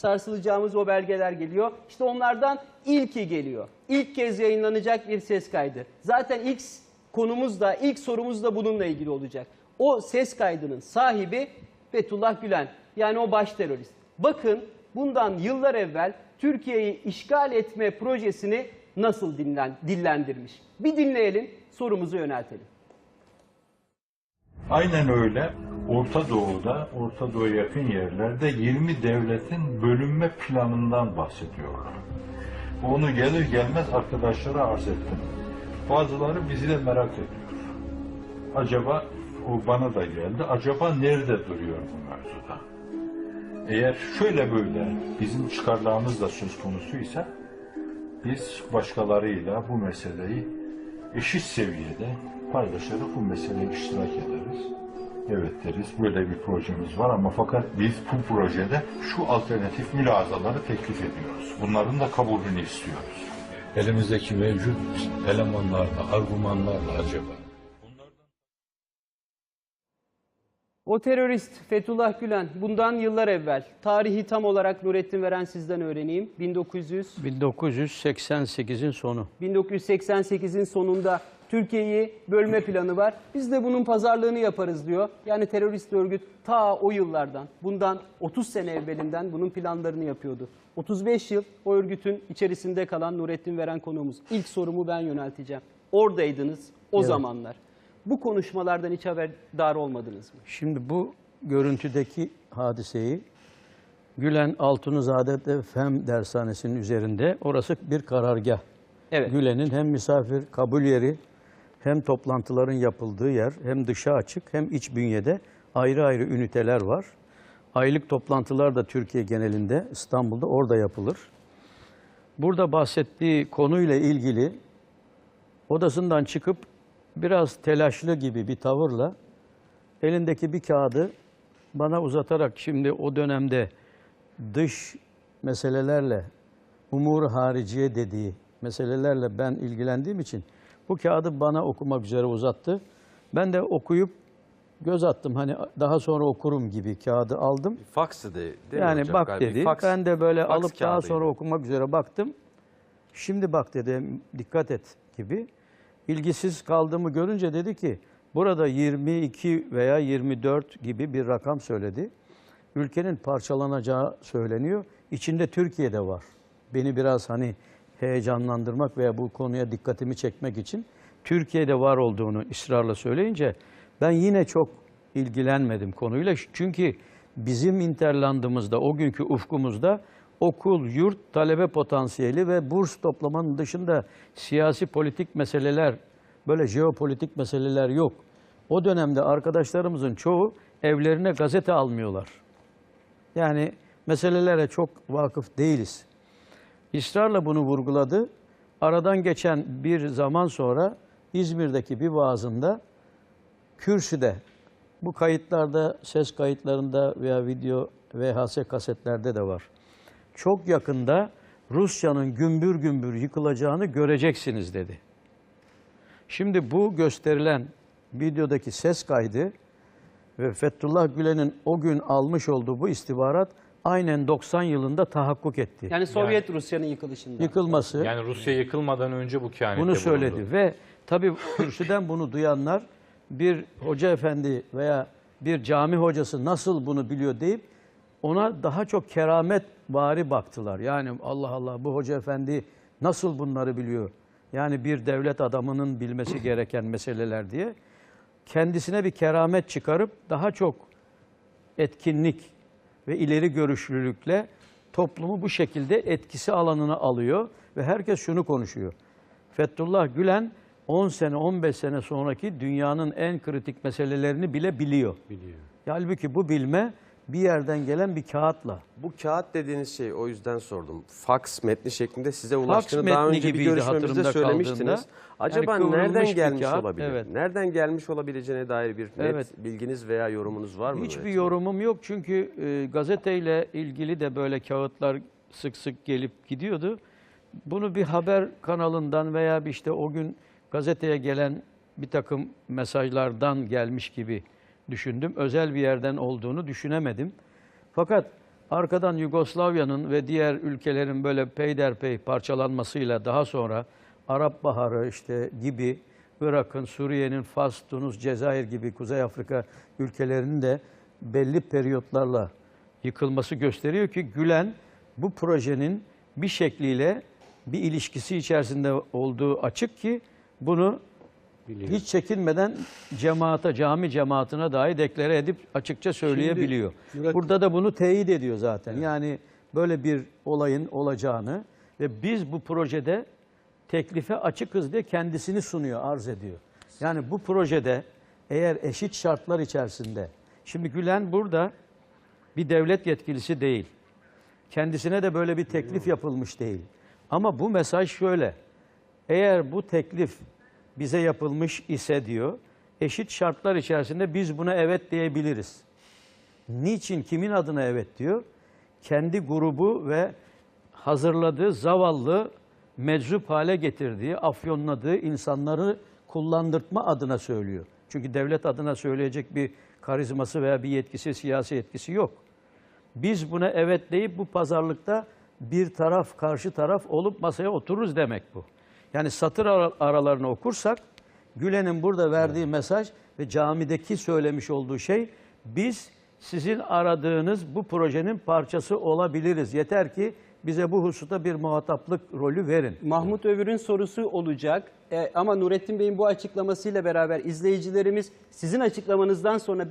sarsılacağımız o belgeler geliyor. İşte onlardan ilki geliyor. İlk kez yayınlanacak bir ses kaydı. Zaten ilk konumuz da, ilk sorumuz da bununla ilgili olacak. O ses kaydının sahibi Fethullah Gülen. Yani o baş terörist. Bakın bundan yıllar evvel Türkiye'yi işgal etme projesini nasıl dinlen, dillendirmiş. Bir dinleyelim, sorumuzu yöneltelim. Aynen öyle. Orta Doğu'da, Orta Doğu'ya yakın yerlerde 20 devletin bölünme planından bahsediyorlar. Onu gelir gelmez arkadaşlara arz ettim. Bazıları bizi de merak ediyor. Acaba, o bana da geldi, acaba nerede duruyor bu mevzuda? Eğer şöyle böyle bizim çıkarlarımız da söz konusuysa, biz başkalarıyla bu meseleyi eşit seviyede paylaşarak bu meseleye iştirak ederiz. Evet deriz, böyle bir projemiz var ama fakat biz bu projede şu alternatif mülazaları teklif ediyoruz. Bunların da kabulünü istiyoruz. elimizdeki mevcut elemanlarla, argümanlarla acaba O terörist Fethullah Gülen bundan yıllar evvel tarihi tam olarak Nurettin Veren sizden öğreneyim. 1900 1988'in sonu. 1988'in sonunda Türkiye'yi bölme planı var. Biz de bunun pazarlığını yaparız diyor. Yani terörist örgüt ta o yıllardan, bundan 30 sene evvelinden bunun planlarını yapıyordu. 35 yıl o örgütün içerisinde kalan Nurettin Veren konuğumuz. İlk sorumu ben yönelteceğim. Oradaydınız o zamanlar. Bu konuşmalardan hiç haberdar olmadınız mı? Şimdi bu görüntüdeki hadiseyi Gülen Altunizade Fen Dershanesi'nin üzerinde orası bir karargah. Evet. Gülen'in hem misafir kabul yeri hem toplantıların yapıldığı yer hem dışa açık hem iç bünyede ayrı ayrı üniteler var. Aylık toplantılar da Türkiye genelinde İstanbul'da orada yapılır. Burada bahsettiği konuyla ilgili odasından çıkıp biraz telaşlı gibi bir tavırla elindeki bir kağıdı bana uzatarak şimdi o dönemde dış meselelerle umur hariciye dediği meselelerle ben ilgilendiğim için bu kağıdı bana okumak üzere uzattı. Ben de okuyup göz attım hani daha sonra okurum gibi kağıdı aldım. Faksı de, değil Yani hocam? bak Galiba dedi. faks- ben de böyle faks alıp daha sonra okumak üzere baktım. Şimdi bak dedi dikkat et gibi. İlgisiz kaldığımı görünce dedi ki burada 22 veya 24 gibi bir rakam söyledi. Ülkenin parçalanacağı söyleniyor. İçinde Türkiye'de var. Beni biraz hani heyecanlandırmak veya bu konuya dikkatimi çekmek için Türkiye'de var olduğunu ısrarla söyleyince ben yine çok ilgilenmedim konuyla. Çünkü bizim interlandımızda, o günkü ufkumuzda okul, yurt, talebe potansiyeli ve burs toplamanın dışında siyasi politik meseleler, böyle jeopolitik meseleler yok. O dönemde arkadaşlarımızın çoğu evlerine gazete almıyorlar. Yani meselelere çok vakıf değiliz. İsrarla bunu vurguladı. Aradan geçen bir zaman sonra İzmir'deki bir vaazında kürsüde bu kayıtlarda, ses kayıtlarında veya video VHS kasetlerde de var. Çok yakında Rusya'nın gümbür gümbür yıkılacağını göreceksiniz dedi. Şimdi bu gösterilen videodaki ses kaydı ve Fethullah Gülen'in o gün almış olduğu bu istihbarat aynen 90 yılında tahakkuk etti. Yani Sovyet Rusya'nın yıkılışında. Yıkılması Yani Rusya yıkılmadan önce bu kehanette bunu söyledi bulundu. ve tabii kürsüden bunu duyanlar bir hoca efendi veya bir cami hocası nasıl bunu biliyor deyip ona daha çok keramet vari baktılar. Yani Allah Allah bu hoca efendi nasıl bunları biliyor? Yani bir devlet adamının bilmesi gereken meseleler diye kendisine bir keramet çıkarıp daha çok etkinlik ve ileri görüşlülükle toplumu bu şekilde etkisi alanına alıyor ve herkes şunu konuşuyor. Fethullah Gülen 10 sene 15 sene sonraki dünyanın en kritik meselelerini bile biliyor. Biliyor. Halbuki bu bilme bir yerden gelen bir kağıtla. Bu kağıt dediğiniz şey o yüzden sordum. Faks metni şeklinde size ulaştığını daha önce bir görüşmemizde söylemiştiniz. kaldığında. Acaba Yani nereden gelmiş kağıt, olabilir? evet. Nereden gelmiş olabileceğine dair bir net Evet. bilginiz veya yorumunuz var mı? Hiçbir yorumum yok çünkü e, gazeteyle ilgili de böyle kağıtlar sık sık gelip gidiyordu. Bunu bir haber kanalından veya bir işte o gün gazeteye gelen bir takım mesajlardan gelmiş gibi düşündüm. Özel bir yerden olduğunu düşünemedim. Fakat Arkadan Yugoslavya'nın ve diğer ülkelerin böyle peyderpey parçalanmasıyla daha sonra Arap Baharı işte gibi Irak'ın, Suriye'nin, Fas, Tunus, Cezayir gibi Kuzey Afrika ülkelerinin de belli periyotlarla yıkılması gösteriyor ki Gülen bu projenin bir şekliyle bir ilişkisi içerisinde olduğu açık ki bunu hiç çekinmeden cemaate, cami cemaatine dahi deklare edip açıkça söyleyebiliyor. Murat- Burada da bunu teyit ediyor zaten. Yani böyle bir olayın olacağını ve biz bu projede teklife açıkız diye kendisini sunuyor, arz ediyor. Yani bu projede eğer eşit şartlar içerisinde, şimdi Gülen burada bir devlet yetkilisi değil. Kendisine de böyle bir teklif yapılmış değil. Ama bu mesaj şöyle. Eğer bu teklif bize yapılmış ise diyor, eşit şartlar içerisinde biz buna evet diyebiliriz. Niçin, kimin adına evet diyor? Kendi grubu ve hazırladığı zavallı, meczup hale getirdiği, afyonladığı insanları kullandırtma adına söylüyor. Çünkü devlet adına söyleyecek bir karizması veya bir yetkisi, siyasi yetkisi yok. Biz buna evet deyip bu pazarlıkta bir taraf, karşı taraf olup masaya otururuz demek bu. Yani satır ara- aralarını okursak Gülen'in burada verdiği mesaj ve camideki söylemiş olduğu şey biz sizin aradığınız bu projenin parçası olabiliriz. Yeter ki bize bu hususta bir muhataplık rolü verin. Mahmut Övür'ün sorusu olacak. E, ama Nurettin Bey'in bu açıklamasıyla beraber izleyicilerimiz sizin açıklamanızdan sonra